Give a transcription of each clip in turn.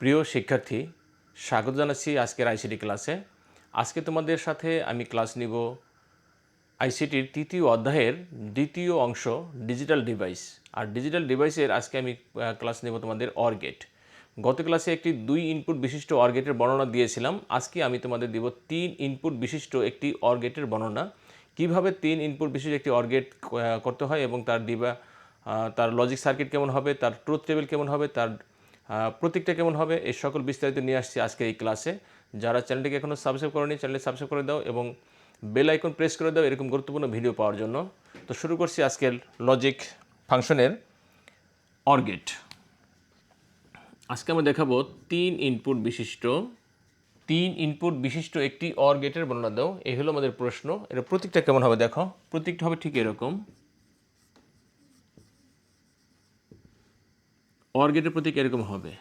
প্রিয় শিক্ষার্থী, স্বাগত জানাচ্ছি আজকের আইসিটি ক্লাসে। আজকে তোমাদের সাথে আমি ক্লাস নিব আইসিটির তৃতীয় অধ্যায়ের দ্বিতীয় অংশ, ডিজিটাল ডিভাইস। আর ডিজিটাল ডিভাইসের আজকে আমি ক্লাস নেব তোমাদের অরগেট। গত ক্লাসে একটি দুই ইনপুট বিশিষ্ট অরগেটের বর্ণনা দিয়েছিলাম। আজকে আমি তোমাদের দিব তিন ইনপুট বিশিষ্ট একটি অরগেটের বর্ণনা। কীভাবে তিন ইনপুট বিশিষ্ট একটি অরগেট করতে হয় এবং তার ডিবা তার লজিক সার্কিট কেমন হবে, তার ট্রুথ টেবিল কেমন হবে, তার প্রতীকটা কেমন হবে? এই সকল বিস্তারিত নিয়ে আসছি আজকের এই ক্লাসে। যারা চ্যানেলটিকে এখনও সাবস্ক্রাইব করেনি চ্যানেলটি সাবস্ক্রাইব করে দাও এবং বেল আইকন প্রেস করে দাও এরকম গুরুত্বপূর্ণ ভিডিও পাওয়ার জন্য। তো শুরু করছি আজকের লজিক ফাংশনের অরগেট আজকে আমরা দেখাবো তিন ইনপুট বিশিষ্ট। তিন ইনপুট বিশিষ্ট একটি অর গেটের বর্ণনা দাও। এই হলো আমাদের প্রশ্ন। এটা প্রতীকটা কেমন হবে দেখো? প্রতীকটা হবে ঠিক এরকম। অর গেটের প্রতীক এরকম হবে।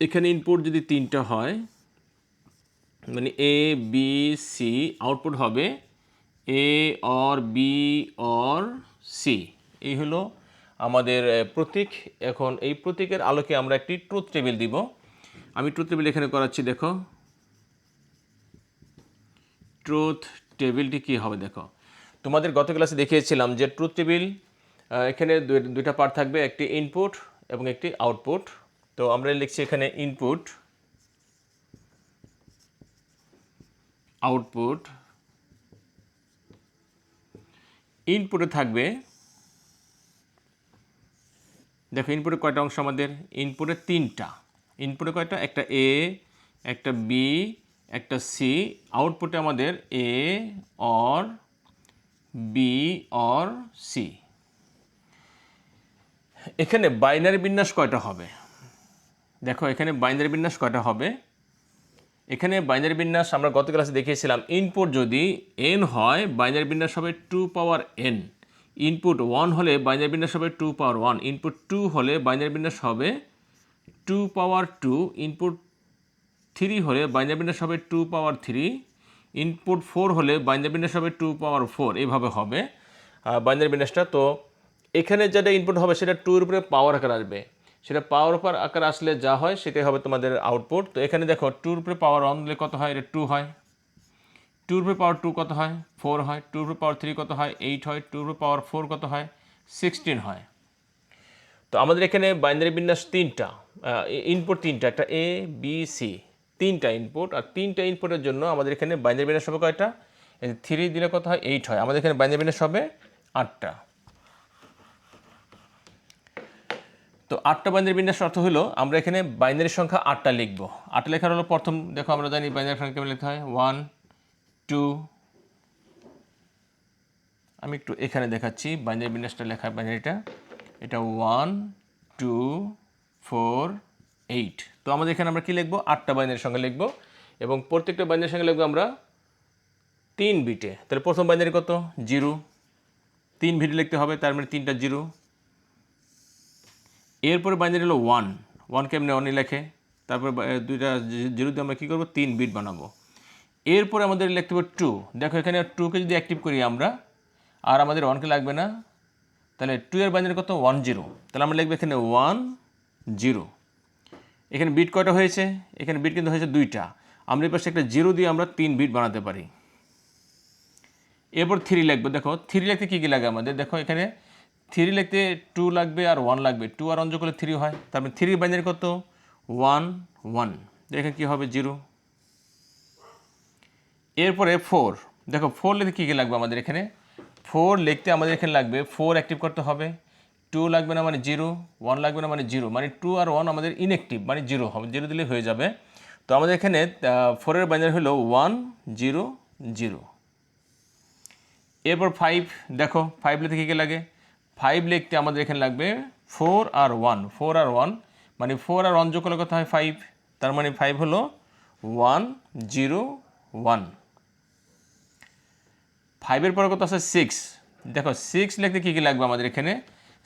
এখানে ইনপুট যদি তিনটা হয় মানে এ বি সি আউটপুট হবে A or B or C এই হলো আমাদের প্রতীক। এখন এই প্রতীকের আলোকে আমরা একটি ট্রুথ টেবিল দিব। আমি ট্রুথ টেবিল এখানে করাচ্ছি, দেখো। ট্রুথ টেবিলটি কি হবে, দেখো। তোমাদের গত ক্লাসে দেখিয়েছিলাম যে ট্রুথ টেবিল এখানে দুই- দুইটা পার্ট থাকবে, একটি ইনপুট এবং একটি আউটপুট তো আমরা লিখছি এখানে ইনপুট আউটপুট ইনপুটে থাকবে, দেখো ইনপুটে কয়টা অংশ আমাদের? ইনপুটে তিনটা। ইনপুটে কয়টা? একটা এ একটা বি একটা সি আউটপুটে আমাদের A or B or C এখানে বাইনারি বিন্যাস কয়টা হবে? দেখো, এখানে বাইনারি বিন্যাস কয়টা হবে? এখানে বাইনারি বিন্যাস আমরা গত ক্লাসে দেখিয়েছিলাম ইনপুট যদি এন হয়, বাইনারি বিন্যাস হবে two power n input one হলে বাইনারি বিন্যাস হবে two power one input two হলে বাইনারি বিন্যাস হবে two power two input three হলে বাইনারি বিন্যাস হবে two power three input four হলে বাইনারি বিন্যাস হবে টু পাওয়ার ফোর এইভাবে হবে। বাইনারি বিন্যাসটা তো এখানে যেটা ইনপুট হবে, সেটা টুর উপরে পাওয়ার আকার আসবে। সেটা পাওয়ার উপর আকার আসলে যা হয়, সেটাই হবে তোমাদের আউটপুট তো এখানে দেখো টুর উপরে পাওয়ার অন দিলে কত হয়? এটা টু হয়। টুর উপরে পাওয়ার টু কত হয়? ফোর হয়। টুর উপরে পাওয়ার থ্রি কত হয়? এইট হয়। টুর উপরে পাওয়ার ফোর কত হয়? সিক্সটিন হয়। তো আমাদের এখানে বাইনারি বিন্যাস তিনটা ইনপুট তিনটা, একটা এ বি সি তিনটা ইনপুট আর তিনটা ইনপুটের জন্য আমাদের এখানে বাইনারি বিন্যাস হবে কয়টা? থ্রি দিলে কত হয়? এইট হয়। আমাদের এখানে বাইনারি বিন্যাস হবে আটটা। তো আটটা বাইনারি বিন্যাস অর্থ হলো, আমরা এখানে বাইনারি সংখ্যা আটটা লিখব। আটটা লেখার হলো প্রথম, দেখো আমরা জানি বাইনারি সংখ্যা কেমন লিখতে হয়? ওয়ান টু আমি একটু এখানে দেখাচ্ছি বাইনারি বিন্যাসটা লেখা বাইনারিটা এটা ওয়ান টু ফোর এইট তো আমাদের এখানে আমরা কি লিখব? আটটা বাইনারি সংখ্যা লিখব এবং প্রত্যেকটা বাইনারি সংখ্যা লিখব আমরা তিন বিটে তাহলে প্রথম বাইনারি কত? জিরো তিন বিটে লিখতে হবে, তার মানে তিনটা জিরো এরপরে বাইনারি হলো ওয়ান ওয়ান কেমনে ওয়ানই লেখে? তারপরে দুইটা জিরো দিয়ে আমরা কী করব? তিন বিট বানাবো। এরপরে আমাদের লিখতে হবে টু দেখো এখানে টুকে যদি অ্যাক্টিভ করি আমরা, আর আমাদের ওয়ানকে লাগবে না, তাহলে টু এর বাইনারি কত? ওয়ান জিরো তাহলে আমরা লিখব এখানে ওয়ান জিরো এখানে বিট কয়টা হয়েছে? এখানে বিট কিন্তু হয়েছে দুইটা। আমরা এই পাশে একটা জিরো দিয়ে আমরা তিন বিট বানাতে পারি। এরপর থ্রি লিখব। দেখো থ্রি লিখতে কী কী লাগে আমাদের? দেখো এখানে থ্রি লিখতে টু লাগবে আর ওয়ান লাগবে। টু আর অঞ্জ করলে থ্রি হয়। তারপরে থ্রি বাইনারি কত? ওয়ান ওয়ান এখানে কী হবে? জিরো এরপরে ফোর দেখো ফোর লিখতে কী কী লাগবে আমাদের এখানে? ফোর লিখতে আমাদের এখানে লাগবে ফোর অ্যাক্টিভ করতে হবে। টু লাগবে না মানে জিরো ওয়ান লাগবে না মানে জিরো মানে টু আর ওয়ান আমাদের ইনঅ্যাক্টিভ মানে জিরো হবে। জিরো দিলে হয়ে যাবে। তো আমাদের এখানে ফোরের বাইনারি হলো ওয়ান জিরো জিরো এরপর ফাইভ দেখো ফাইভ লিখতে কী কী লাগে? ফাইভ লিখতে আমাদের এখানে লাগবে ফোর আর ওয়ান ফোর আর ওয়ান মানে ফোর আর ওয়ান যোগ কথা হয়? ফাইভ তার মানে ফাইভ হলো ওয়ান জিরো ওয়ান ফাইভের পরে কত আছে? সিক্স দেখো সিক্স লিখতে কী কী লাগবে আমাদের এখানে?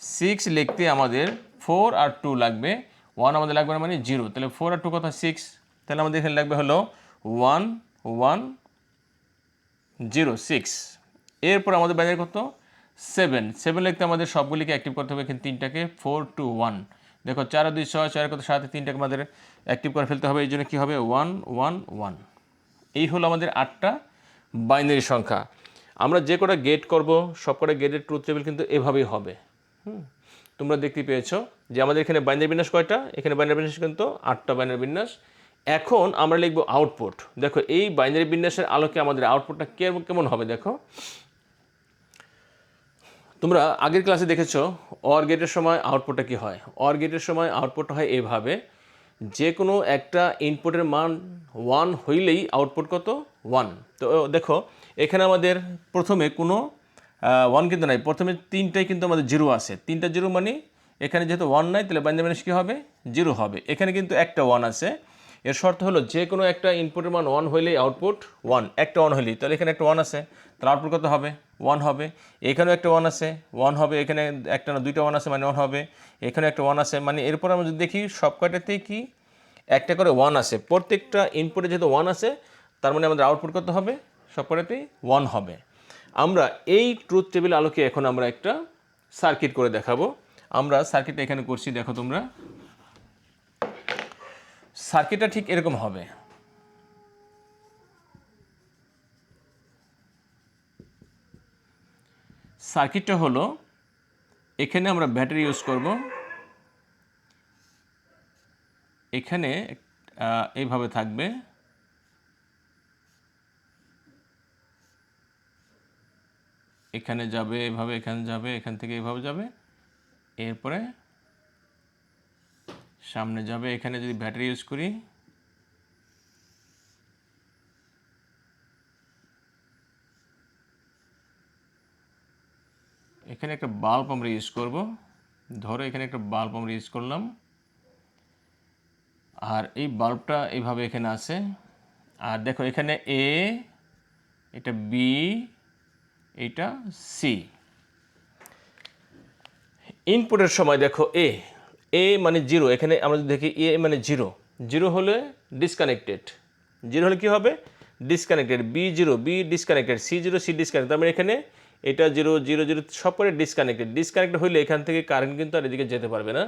সিক্স লিখতে আমাদের ফোর আর টু লাগবে। ওয়ান আমাদের লাগবে না মানে জিরো তাহলে ফোর আর টু কথা সিক্স তাহলে আমাদের এখানে লাগবে হলো ওয়ান ওয়ান জিরো সিক্স এরপর আমাদের বাইনারি কত? সেভেন সেভেন লিখতে আমাদের সবগুলিকে অ্যাক্টিভ করতে হবে, এখানে তিনটাকে ফোর টু ওয়ান দেখো, চার দুই ছয় চার কত সাথে তিনটাকে আমাদের অ্যাক্টিভ করে ফেলতে হবে, এই জন্য কী হবে? ওয়ান ওয়ান ওয়ান এই হলো আমাদের আটটা বাইনারি সংখ্যা। আমরা যে কটা গেট করব, সব কটা গেটের ট্রুথ টেবিল কিন্তু এভাবেই হবে। হুম? তোমরা দেখতে পেয়েছ যে আমাদের এখানে বাইনারি বিন্যাস কয়টা? এখানে বাইনারি বিন্যাস কিন্তু আটটা বাইনারি বিন্যাস। এখন আমরা লিখব আউটপুট দেখো, এই বাইনারি বিন্যাসের আলোকে আমাদের আউটপুটটা কেমন কেমন হবে, দেখো। তোমরা আগের ক্লাসে দেখেছ অর গেটের সময় আউটপুটটা কি হয়? অর গেটের সময় আউটপুটটা হয় এভাবে যে কোনো একটা ইনপুটের মান ওয়ান হইলেই আউটপুট কত? ওয়ান তো দেখো, এখানে আমাদের প্রথমে কোনো ওয়ান কিন্তু নাই। প্রথমে তিনটাই কিন্তু আমাদের জিরো আছে। তিনটা জিরো মানে এখানে যেহেতু ওয়ান নাই, তাহলে বাইন্দার মানুষ কী হবে? জিরো হবে। এখানে কিন্তু একটা ওয়ান আছে। এর শর্ত হলো যে কোনো একটা ইনপুটের মান ওয়ান হইলেই আউটপুট ওয়ান একটা ওয়ান হইলেই, তাহলে এখানে একটা ওয়ান আছে। তাহলে আউটপুট কত হবে? ওয়ান হবে, এখানেও একটা ওয়ান আছে ওয়ান হবে, এখানে একটা না, দুইটা ওয়ান আছে মানে ওয়ান হবে এখানে একটা ওয়ান আছে মানে এরপর আমরা যদি দেখি সব কয়টাতেই কি একটা করে ওয়ান আছে। প্রত্যেকটা ইনপুটে যেহেতু ওয়ান আছে, তার মানে আমাদের আউটপুট করতে হবে? সব কয়টাতেই ওয়ান হবে। আমরা এই ট্রুথ টেবিল আলোকে এখন আমরা একটা সার্কিট করে দেখাবো। আমরা সার্কিটটা এখানে করছি, দেখো তোমরা। সার্কিটটা ঠিক এরকম হবে। সার্কিটটা হলো, এখানে আমরা ব্যাটারি ইউজ করব। এখানে এইভাবে থাকবে। এখানে যাবে, এভাবে, এখানে যাবে, এখান থেকে এভাবে যাবে। এরপরে সামনে যাবে, এখানে যদি ব্যাটারি ইউজ করি। এখানে একটা বাল্ব আমরা ইউজ করব। ধরো এখানে একটা বাল্ব আমরা ইউজ করলাম। আর এই বাল্বটা এইভাবে এখানে আছে। আর দেখো এখানে এ এটা বি এটা সি ইনপুটের সময় দেখো এ এ মানে জিরো এখানে আমরা যদি দেখি এ মানে জিরো জিরো হলে ডিসকানেক্টেড জিরো হলে কি হবে? Disconnected B zero B disconnected C zero C disconnected তার মানে এখানে এটা জিরো জিরো জিরো সব করে ডিসকানেক্টেড ডিসকানেক্ট হইলে এখান থেকে কারেন্ট কিন্তু আর এদিকে যেতে পারবে না।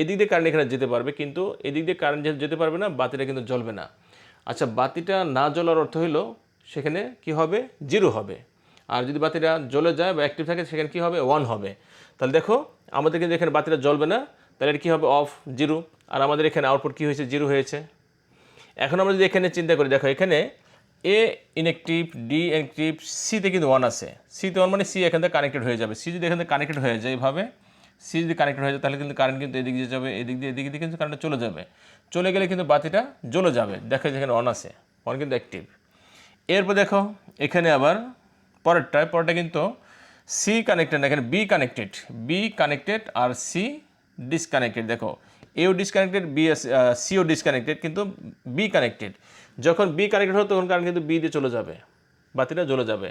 এদিক দিয়ে কারেন্ট এখানে যেতে পারবে, কিন্তু এদিক দিয়ে কারেন্ট যেতে পারবে না, বাতিটা কিন্তু জ্বলবে না। আচ্ছা বাতিটা না জ্বলার অর্থ হলো সেখানে কি হবে? জিরো হবে। আর যদি বাতিটা জ্বলে যায় বা অ্যাক্টিভ থাকে, সেখানে কী হবে? ওয়ান হবে। তাহলে দেখো, আমাদের কিন্তু এখানে বাতিটা জ্বলবে না, তাহলে এটা কী হবে? অফ জিরো আর আমাদের এখানে আউটপুট কী হয়েছে? জিরো হয়েছে। এখন আমরা যদি এখানে চিন্তা করি, দেখো, এখানে এ ইনএক্টিভ ডি ইনএক্টিভ সিতে কিন্তু ওয়ান আছে। সিতে ওয়ান মানে সি এখান থেকে কানেক্টেড হয়ে যাবে। সি যদি এখান থেকে কানেক্টেড হয়ে যায় এইভাবে সি যদি কানেক্টেড হয়ে যায় তাহলে কিন্তু কারেন্ট কিন্তু এদিক দিয়ে যাবে, এদিক দিয়ে এদিক দিয়ে কিন্তু কারেন্টটা চলে যাবে। চলে গেলে কিন্তু বাতিটা জ্বলে যাবে। দেখো যেখানে অন আছে। অন কিন্তু অ্যাক্টিভ এরপর দেখো, এখানে আবার পরেরটায় পরেরটা কিন্তু সি কানেক্টেড না, এখানে বি কানেক্টেড বি কানেক্টেড আর সি ডিসকানেক্টেড দেখো এও ডিসকানেক্টেড বি সিও ডিসকানেক্টেড কিন্তু বি কানেক্টেড যখন বি কানেক্টেড হবে তখন কারেন্ট কিন্তু বি দিয়ে চলে যাবে। বাতিটা জ্বলে যাবে।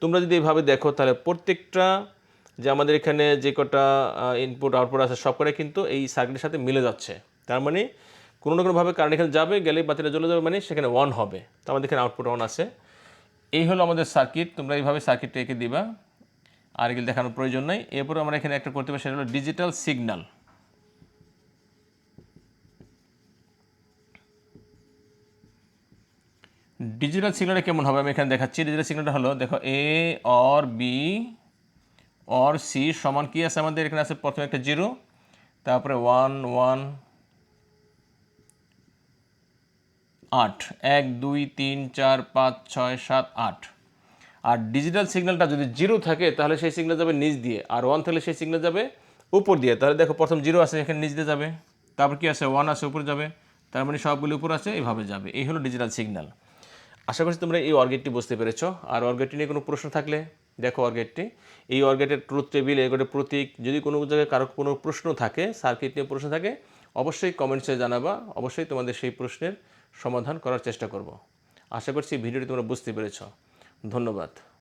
তোমরা যদি এইভাবে দেখো, তাহলে প্রত্যেকটা যে আমাদের এখানে যে কটা ইনপুট আউটপুট আছে সব কটা কিন্তু এই সার্কিটের সাথে মিলে যাচ্ছে। তার মানে কোনো না কোনোভাবে কারেন্ট এখানে যাবে, গেলে বাতিটা জ্বলে যাবে মানে সেখানে ওয়ান হবে। তো আমাদের এখানে আউটপুট অন আছে। এই হলো আমাদের সার্কিট তোমরা এইভাবে সার্কিটটা এঁকে দিবা। আর এগুলো দেখানোর প্রয়োজন নেই। এরপর আমরা এখানে একটা করতে পারি, সেটা হলো ডিজিটাল সিগন্যাল ডিজিটাল সিগন্যালটা কেমন হবে? আমি এখানে দেখাচ্ছি। ডিজিটাল সিগন্যালটা হলো, দেখো A or B or C সমান কি আছে আমাদের? এখানে আছে প্রথমে একটা জিরো, তারপরে ওয়ান ওয়ান আট। এক, দুই, তিন, চার, পাঁচ, ছয়, সাত, আট। আর ডিজিটাল সিগন্যালটা যদি জিরো থাকে, তাহলে সেই সিগন্যাল যাবে নিচ দিয়ে। আর ওয়ান থাকলে সেই সিগন্যাল যাবে উপর দিয়ে। তাহলে দেখো, প্রথম জিরো আছে, এখানে নিচ দিয়ে যাবে। তারপর কি আছে? ওয়ান আছে, উপরে যাবে। তার মানে সবগুলো উপর আছে এইভাবে যাবে। এই হলো ডিজিটাল সিগন্যাল আশা করছি তোমরা এই অর্গেটটি বুঝতে পেরেছ। আর অর্গেটটি নিয়ে কোনো প্রশ্ন থাকলে দেখো অর্গেটটি এই অর্গেটের ট্রুথ টেবিল এগুলোর প্রতীক, যদি কোনো জায়গায় কারও কোনো প্রশ্ন থাকে সার্কিট নিয়ে প্রশ্ন থাকে, অবশ্যই কমেন্টসে জানাবা। অবশ্যই তোমাদের সেই প্রশ্নের সমাধান করার চেষ্টা করব। আশা করছি ভিডিওটি তোমরা বুঝতে পেরেছ। ধন্যবাদ।